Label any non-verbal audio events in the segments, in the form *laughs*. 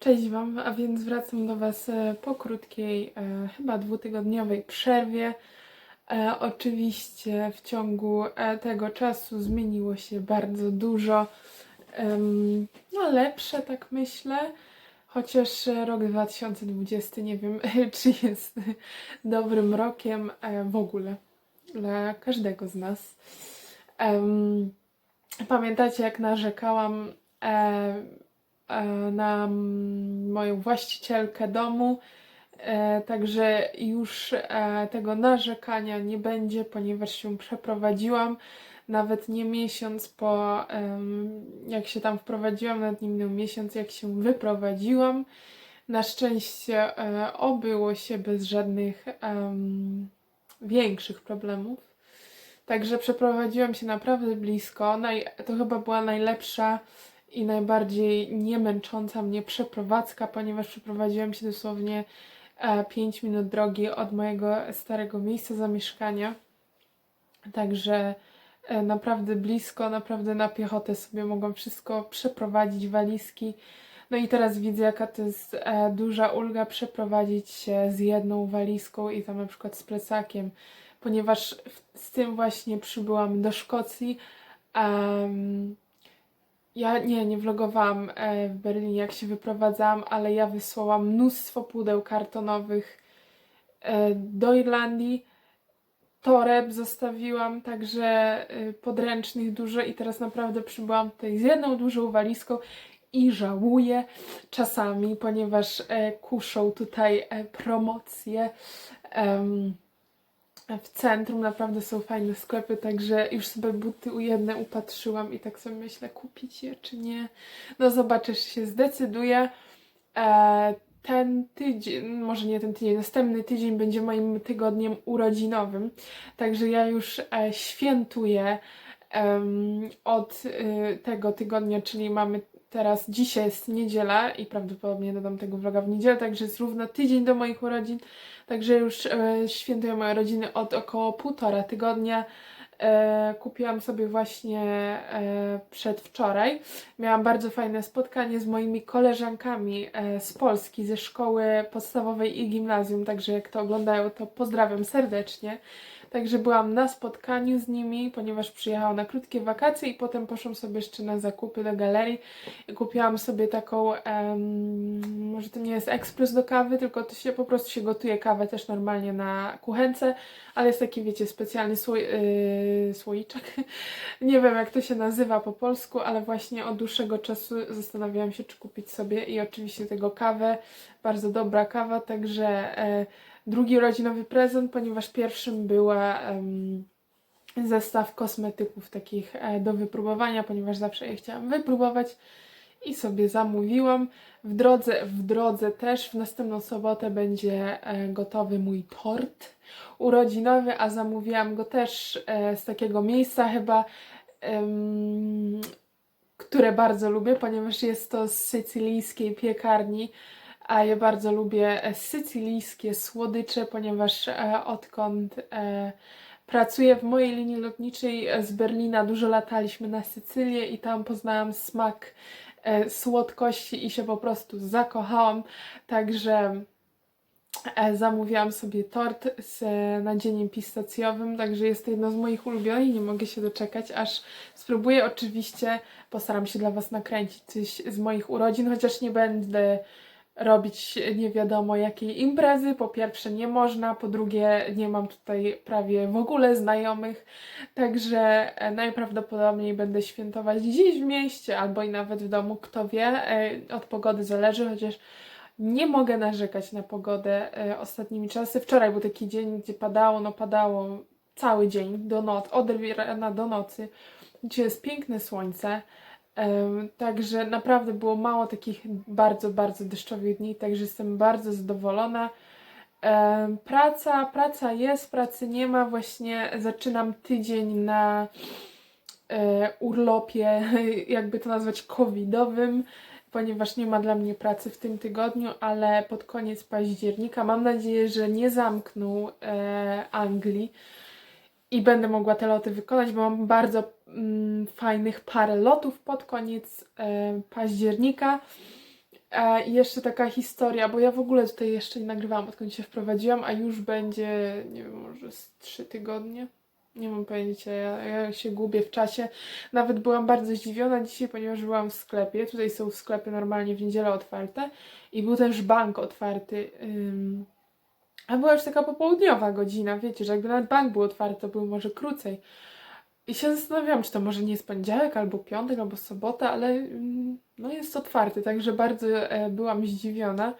Cześć Wam, a więc wracam do Was e, po krótkiej, e, chyba dwutygodniowej przerwie. E, oczywiście w ciągu e, tego czasu zmieniło się bardzo dużo. Em, no lepsze, tak myślę. Chociaż e, rok 2020 nie wiem, *laughs* czy jest dobrym rokiem e, w ogóle dla każdego z nas. Em, pamiętacie, jak narzekałam e, e, na m, moją właścicielkę domu. E, Także już e, tego narzekania nie będzie, ponieważ się przeprowadziłam. Nawet nie miesiąc po jak się tam wprowadziłam, nawet nie minął miesiąc, jak się wyprowadziłam. Na szczęście e, obyło się bez żadnych większych problemów. Także przeprowadziłam się naprawdę blisko. To chyba była najlepsza i najbardziej niemęcząca mnie przeprowadzka, ponieważ przeprowadziłam się dosłownie 5 minut drogi od mojego starego miejsca zamieszkania. Także e, naprawdę blisko, naprawdę na piechotę sobie mogłam wszystko przeprowadzić, walizki. No i teraz widzę, jaka to jest e, duża ulga przeprowadzić się z jedną walizką i tam na przykład z plecakiem, ponieważ z tym właśnie przybyłam do Szkocji. Em, ja nie, nie vlogowałam e, w Berlinie, jak się wyprowadzałam, ale ja wysłałam mnóstwo pudeł kartonowych e, do Irlandii. Toreb zostawiłam, także e, podręcznych dużo i teraz naprawdę przybyłam tutaj z jedną dużą walizką i żałuję czasami, ponieważ kuszą tutaj promocje. Em, w centrum naprawdę są fajne sklepy, także już sobie buty u jedne upatrzyłam i tak sobie myślę, kupić je czy nie. No zobaczysz, się zdecyduję. E, ten tydzień, może nie ten tydzień, następny tydzień będzie moim tygodniem urodzinowym, także ja już e, świętuję od y, tego tygodnia, czyli mamy teraz, dzisiaj jest niedziela i prawdopodobnie dodam tego vloga w niedzielę, także jest równo tydzień do moich urodzin. Także już e, świętuję moje rodziny od około półtora tygodnia. E, kupiłam sobie właśnie e, przedwczoraj. Miałam bardzo fajne spotkanie z moimi koleżankami e, z Polski, ze szkoły podstawowej i gimnazjum. Także jak to oglądają, to pozdrawiam serdecznie. Także byłam na spotkaniu z nimi, ponieważ przyjechałam na krótkie wakacje i potem poszłam sobie jeszcze na zakupy do galerii kupiłam sobie taką, em, może to nie jest ekspres do kawy, tylko to się po prostu się gotuje kawę też normalnie na kuchence, ale jest taki, wiecie, specjalny słoi, yy, słoiczek. *laughs* nie wiem jak to się nazywa po polsku, ale właśnie od dłuższego czasu zastanawiałam się, czy kupić sobie i oczywiście tego kawę. Bardzo dobra kawa, także e, drugi urodzinowy prezent, ponieważ pierwszym była zestaw kosmetyków takich e, do wypróbowania, ponieważ zawsze je chciałam wypróbować i sobie zamówiłam. W drodze, w drodze też w następną sobotę będzie e, gotowy mój tort urodzinowy, a zamówiłam go też e, z takiego miejsca chyba, które bardzo lubię, ponieważ jest to z sycylijskiej piekarni. A ja bardzo lubię e, sycylijskie słodycze, ponieważ e, odkąd e, pracuję w mojej linii lotniczej z Berlina, dużo lataliśmy na Sycylię i tam poznałam smak słodkości i się po prostu zakochałam. Także zamówiłam sobie tort z nadzieniem pistacjowym, także jest to jedno z moich ulubionych i nie mogę się doczekać, aż spróbuję. Oczywiście postaram się dla Was nakręcić coś z moich urodzin, chociaż nie będę robić nie wiadomo jakiej imprezy. Po pierwsze nie można, po drugie nie mam tutaj prawie w ogóle znajomych, także e, najprawdopodobniej będę świętować gdzieś w mieście albo i nawet w domu, kto wie, e, od pogody zależy, chociaż nie mogę narzekać na pogodę e, ostatnimi czasy. Wczoraj był taki dzień, gdzie padało, no padało cały dzień do noc, od rana do nocy. Dzisiaj jest piękne słońce. Także naprawdę było mało takich bardzo, bardzo deszczowych dni, także jestem bardzo zadowolona. Praca, praca jest, pracy nie ma. Właśnie zaczynam tydzień na e, urlopie, *laughs* jakby to nazwać, covidowym, ponieważ nie ma dla mnie pracy w tym tygodniu, ale pod koniec października mam nadzieję, że nie zamkną e, Anglii i będę mogła te loty wykonać, bo mam bardzo fajnych parę lotów pod koniec e, października. E, I jeszcze taka historia, bo ja w ogóle tutaj jeszcze nie nagrywałam, odkąd się wprowadziłam, a już będzie, nie wiem, może z trzy tygodnie. Nie mam pojęcia, ja, ja się gubię w czasie. Nawet byłam bardzo zdziwiona dzisiaj, ponieważ byłam w sklepie. Tutaj są sklepy normalnie w niedzielę otwarte i był też bank otwarty. Ym, a była już taka popołudniowa godzina, wiecie, że jakby nawet bank był otwarty, to był może krócej. I się zastanawiałam, czy to może nie jest poniedziałek, albo piątek, albo sobota, ale mm, no jest otwarty, także bardzo e, byłam zdziwiona.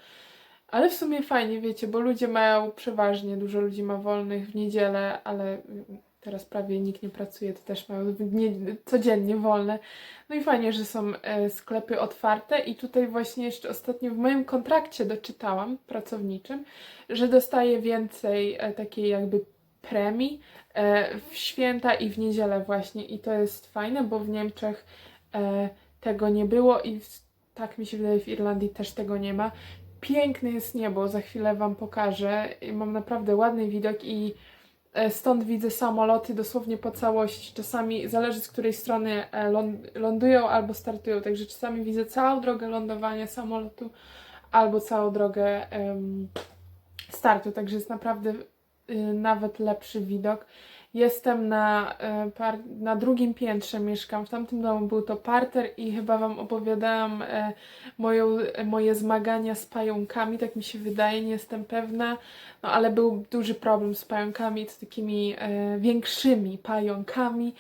Ale w sumie fajnie, wiecie, bo ludzie mają przeważnie, dużo ludzi ma wolnych w niedzielę, ale mm, teraz prawie nikt nie pracuje, to też mają nie, codziennie wolne. No i fajnie, że są e, sklepy otwarte i tutaj właśnie jeszcze ostatnio w moim kontrakcie doczytałam pracowniczym, że dostaję więcej e, takiej jakby premii e, w święta i w niedzielę właśnie i to jest fajne, bo w Niemczech e, tego nie było i w, tak mi się wydaje w Irlandii też tego nie ma. Piękne jest niebo, za chwilę Wam pokażę. Mam naprawdę ładny widok i e, stąd widzę samoloty dosłownie po całości. Czasami zależy z której strony ląd- lądują albo startują, także czasami widzę całą drogę lądowania samolotu albo całą drogę startu, także jest naprawdę nawet lepszy widok. Jestem na, y, na drugim piętrze, mieszkam. W tamtym domu był to parter i chyba Wam opowiadałam e, moją, moje zmagania z pająkami, tak mi się wydaje, nie jestem pewna. No ale był duży problem z pająkami, z takimi większymi pająkami.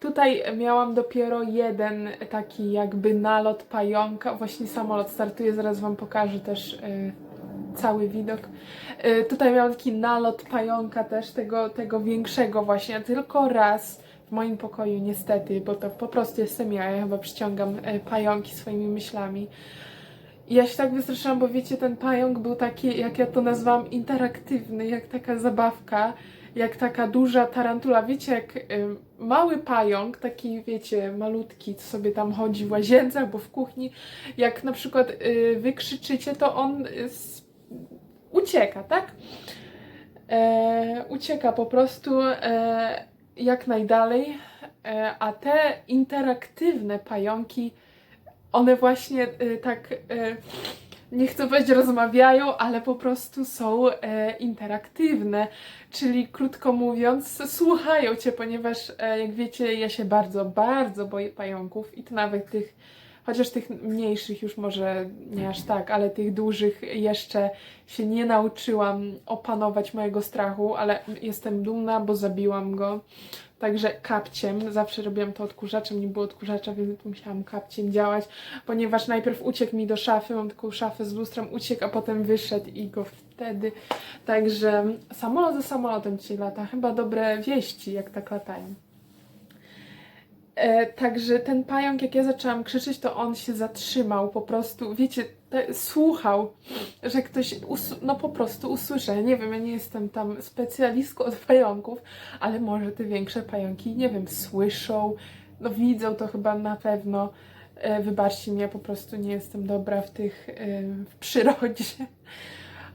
Tutaj miałam dopiero jeden taki jakby nalot pająka. Właśnie samolot startuje, zaraz Wam pokażę też cały widok. Y, Tutaj miałam taki nalot pająka też, tego, tego większego właśnie, tylko raz w moim pokoju niestety, bo to po prostu jestem ja, ja chyba przyciągam y, pająki swoimi myślami. Ja się tak wystraszyłam, bo wiecie, ten pająk był taki, jak ja to nazwałam, interaktywny, jak taka zabawka, jak taka duża tarantula. Wiecie, jak y, mały pająk, taki wiecie, malutki, co sobie tam chodzi w łazience albo w kuchni, jak na przykład y, wykrzyczycie, to on s- ucieka, tak? E, ucieka po prostu e, jak najdalej, e, a te interaktywne pająki, one właśnie e, tak, e, nie chcę powiedzieć rozmawiają, ale po prostu są e, interaktywne, czyli krótko mówiąc, słuchają cię, ponieważ e, jak wiecie, ja się bardzo, bardzo boję pająków i to nawet tych Chociaż tych mniejszych już może nie aż tak, ale tych dużych jeszcze się nie nauczyłam opanować mojego strachu, ale jestem dumna, bo zabiłam go. Także kapciem, zawsze robiłam to odkurzaczem, nie było odkurzacza, więc musiałam kapciem działać, ponieważ najpierw uciekł mi do szafy, mam taką szafę z lustrem, uciekł, a potem wyszedł i go wtedy. Także samolot za samolotem dzisiaj lata, chyba dobre wieści, jak tak latają. E, także ten pająk, jak ja zaczęłam krzyczeć, to on się zatrzymał po prostu, wiecie, te, słuchał, że ktoś, no po prostu usłyszę. Nie wiem, ja nie jestem tam specjalistką od pająków, ale może te większe pająki, nie wiem, słyszą, no widzą to chyba na pewno. E, wybaczcie mi, ja po prostu nie jestem dobra w tych, e, w przyrodzie,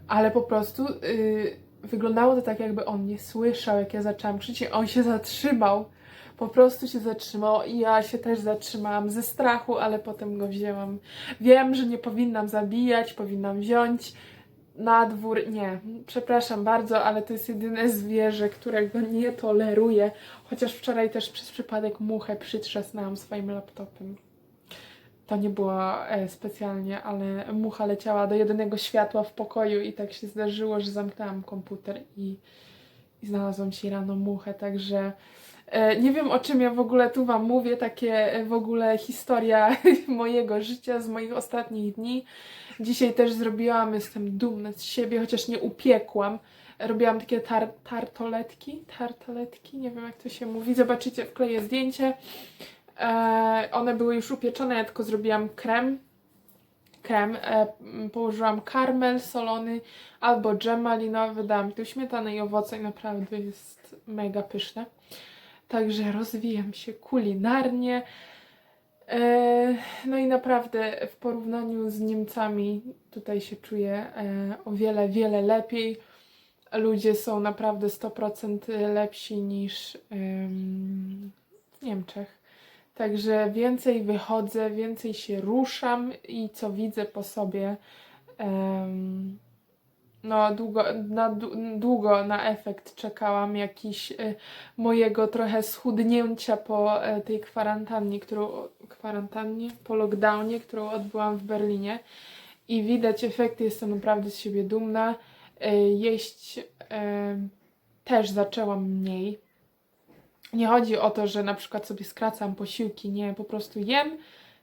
ale po prostu y, wyglądało to tak, jakby on nie słyszał, jak ja zaczęłam krzyczeć, on się zatrzymał po prostu się zatrzymał i ja się też zatrzymałam ze strachu, ale potem go wzięłam. Wiem, że nie powinnam zabijać, powinnam wziąć na dwór. Nie, przepraszam bardzo, ale to jest jedyne zwierzę, którego nie toleruję. Chociaż wczoraj też przez przypadek muchę przytrzasnęłam swoim laptopem. To nie było e, specjalnie, ale mucha leciała do jedynego światła w pokoju i tak się zdarzyło, że zamknęłam komputer i, i znalazłam się rano muchę, także E, Nie wiem o czym ja w ogóle tu Wam mówię, takie e, w ogóle historia *laughs* mojego życia z moich ostatnich dni. Dzisiaj też zrobiłam, jestem dumna z siebie, chociaż nie upiekłam. Robiłam takie tar tartoletki, tartoletki, nie wiem jak to się mówi. Zobaczycie, wkleję zdjęcie. E, one były już upieczone, ja tylko zrobiłam krem. Krem, e, położyłam karmel solony albo dżem malinowy, dałam tu śmietanę i owoce i naprawdę jest mega pyszne. Także rozwijam się kulinarnie. E, No i naprawdę w porównaniu z Niemcami tutaj się czuję e, o wiele, wiele lepiej. Ludzie są naprawdę 100% lepsi niż w Niemczech. Także więcej wychodzę, więcej się ruszam i co widzę po sobie, em, no długo na, dłu- długo na efekt czekałam jakiś y, mojego trochę schudnięcia po e, tej kwarantannie, którą kwarantannie, po lockdownie, którą odbyłam w Berlinie i widać efekty, jestem naprawdę z siebie dumna. E, Jeść e, też zaczęłam mniej. Nie chodzi o to, że na przykład sobie skracam posiłki, nie, po prostu jem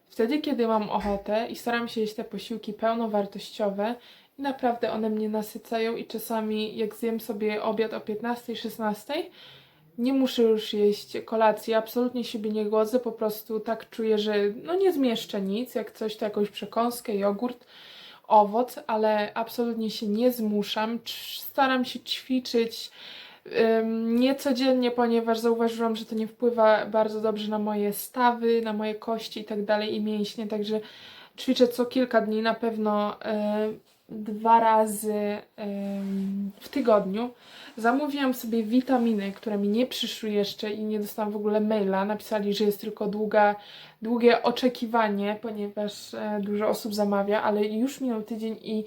wtedy, kiedy mam ochotę i staram się jeść te posiłki pełnowartościowe i naprawdę one mnie nasycają i czasami jak zjem sobie obiad o 15-16, nie muszę już jeść kolacji, absolutnie siebie nie głodzę, po prostu tak czuję, że no nie zmieszczę nic, jak coś to jakąś przekąskę, jogurt, owoc, ale absolutnie się nie zmuszam, staram się ćwiczyć, nie codziennie, ponieważ zauważyłam, że to nie wpływa bardzo dobrze na moje stawy, na moje kości i tak i mięśnie, także ćwiczę co kilka dni, na pewno e, dwa razy w tygodniu. Zamówiłam sobie witaminy, które mi nie przyszły jeszcze i nie dostałam w ogóle maila. Napisali, że jest tylko długa, długie oczekiwanie, ponieważ e, dużo osób zamawia, ale już minął tydzień i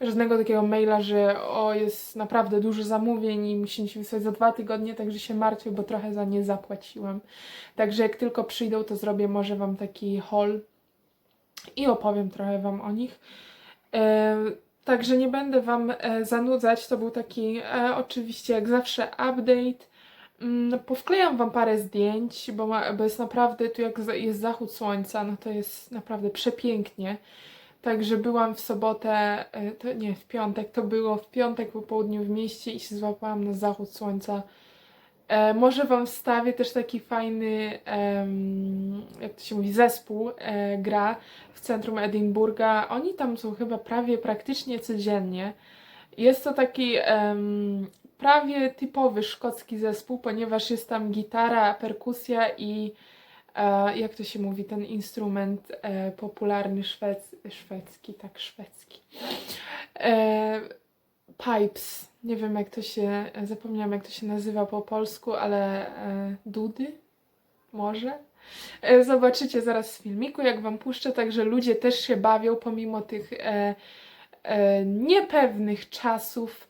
żadnego takiego maila, że o, jest naprawdę dużo zamówień i musimy się wysłać za dwa tygodnie, także się martwię, bo trochę za nie zapłaciłam. Także jak tylko przyjdą, to zrobię może Wam taki haul i opowiem trochę Wam o nich. E, Także nie będę Wam e, zanudzać. To był taki e, oczywiście jak zawsze update. Mm, Powklejam Wam parę zdjęć, bo, jest naprawdę tu jak jest zachód słońca, no to jest naprawdę przepięknie. Także byłam w sobotę, to nie w piątek, to było w piątek po południu w mieście i się złapałam na zachód słońca. E, może Wam wstawię też taki fajny, em, jak to się mówi, zespół e, gra w centrum Edynburga. Oni tam są chyba prawie praktycznie codziennie. Jest to taki em, prawie typowy szkocki zespół, ponieważ jest tam gitara, perkusja i e, jak to się mówi, ten instrument e, popularny szwec, szwedzki, tak, szwedzki. E, pipes. Nie wiem jak to się, zapomniałam jak to się nazywa po polsku, ale e, dudy? Może? E, Zobaczycie zaraz w filmiku, jak wam puszczę, także ludzie też się bawią pomimo tych e, e, niepewnych czasów.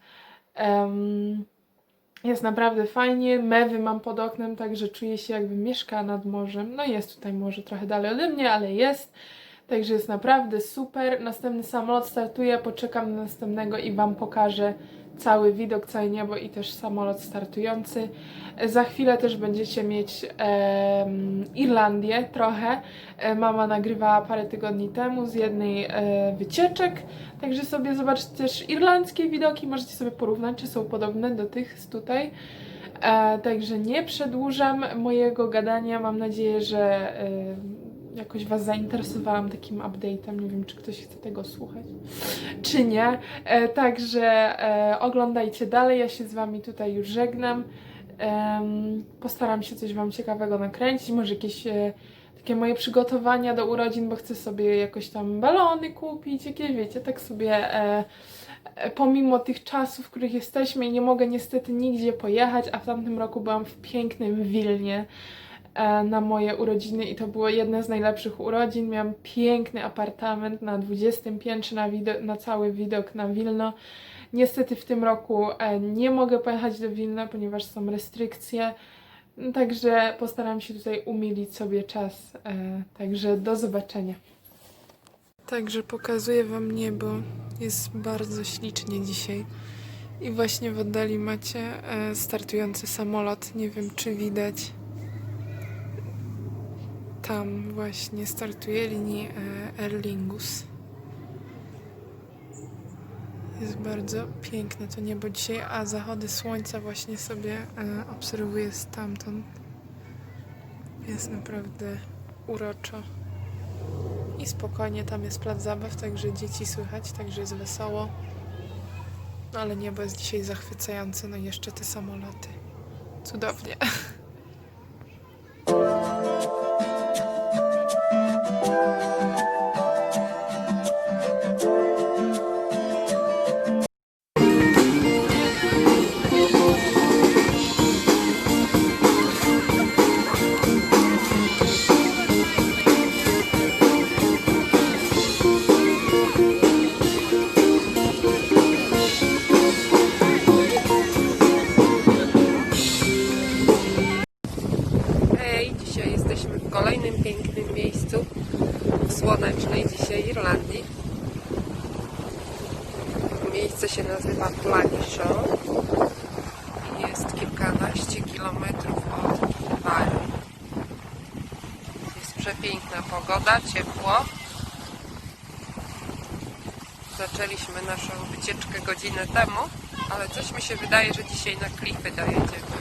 Jest naprawdę fajnie. Mewy mam pod oknem, także czuję się jakbym mieszkała nad morzem. No jest tutaj morze trochę dalej ode mnie, ale jest. Także jest naprawdę super. Następny samolot startuje, poczekam na następnego i Wam pokażę cały widok, całe niebo i też samolot startujący. E, Za chwilę też będziecie mieć em, Irlandię trochę. E, Mama nagrywała parę tygodni temu z jednej e, wycieczek, także sobie zobaczcie też irlandzkie widoki, możecie sobie porównać, czy są podobne do tych z tutaj. E, także nie przedłużam mojego gadania. Mam nadzieję, że e, jakoś Was zainteresowałam takim update'em. Nie wiem, czy ktoś chce tego słuchać, czy nie. E, także e, oglądajcie dalej. Ja się z Wami tutaj już żegnam. Em, postaram się coś Wam ciekawego nakręcić. Może jakieś e, takie moje przygotowania do urodzin, bo chcę sobie jakoś tam balony kupić, jakieś wiecie, tak sobie. E, e, pomimo tych czasów, w których jesteśmy nie mogę niestety nigdzie pojechać, a w tamtym roku byłam w pięknym Wilnie e, na moje urodziny i to było jedne z najlepszych urodzin. Miałam piękny apartament na 20 piętrze na, na cały widok na Wilno. Niestety w tym roku e, nie mogę pojechać do Wilna, ponieważ są restrykcje. Także postaram się tutaj umilić sobie czas. E, Także do zobaczenia. Także pokazuję Wam niebo. Jest bardzo ślicznie dzisiaj. I właśnie w oddali macie e, startujący samolot. Nie wiem, czy widać. Tam właśnie startuje linii e, Aer Lingus. Jest bardzo piękne to niebo dzisiaj, a zachody słońca właśnie sobie e, obserwuję stamtąd. Jest naprawdę uroczo. I spokojnie, tam jest plac zabaw, także dzieci słychać, także jest wesoło. No ale niebo jest dzisiaj zachwycające, no i jeszcze te samoloty. Cudownie. *laughs* przepiękna pogoda, ciepło. Zaczęliśmy naszą wycieczkę godzinę temu, ale coś mi się wydaje, że dzisiaj na klify dojedziemy.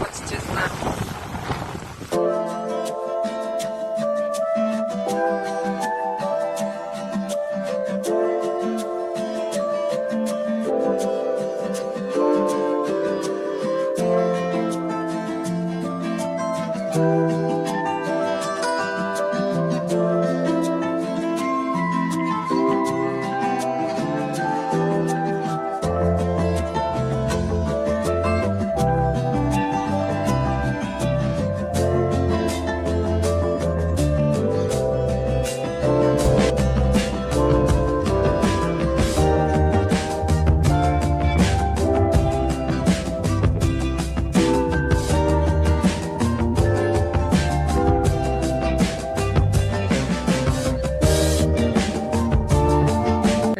Chodźcie z nami.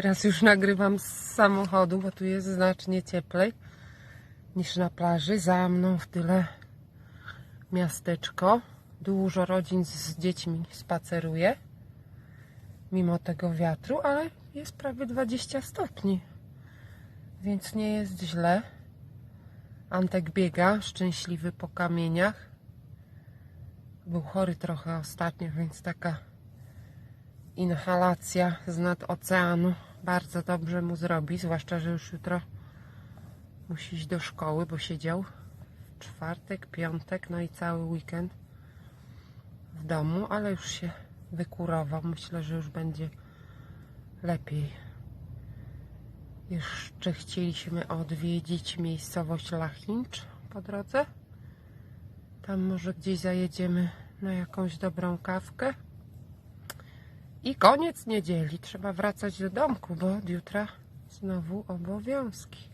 Teraz już nagrywam z samochodu, bo tu jest znacznie cieplej niż na plaży. Za mną w tyle miasteczko. Dużo rodzin z dziećmi spaceruje. Mimo tego wiatru, ale jest prawie 20 stopni. Więc nie jest źle. Antek biega, szczęśliwy po kamieniach. Był chory trochę ostatnio, więc taka inhalacja z nad oceanu bardzo dobrze mu zrobi, zwłaszcza, że już jutro musi iść do szkoły, bo siedział czwartek, piątek, no i cały weekend w domu, ale już się wykurował. Myślę, że już będzie lepiej. Jeszcze chcieliśmy odwiedzić miejscowość Lachincz po drodze. Tam może gdzieś zajedziemy na jakąś dobrą kawkę. I koniec niedzieli. Trzeba wracać do domku, bo od jutra znowu obowiązki.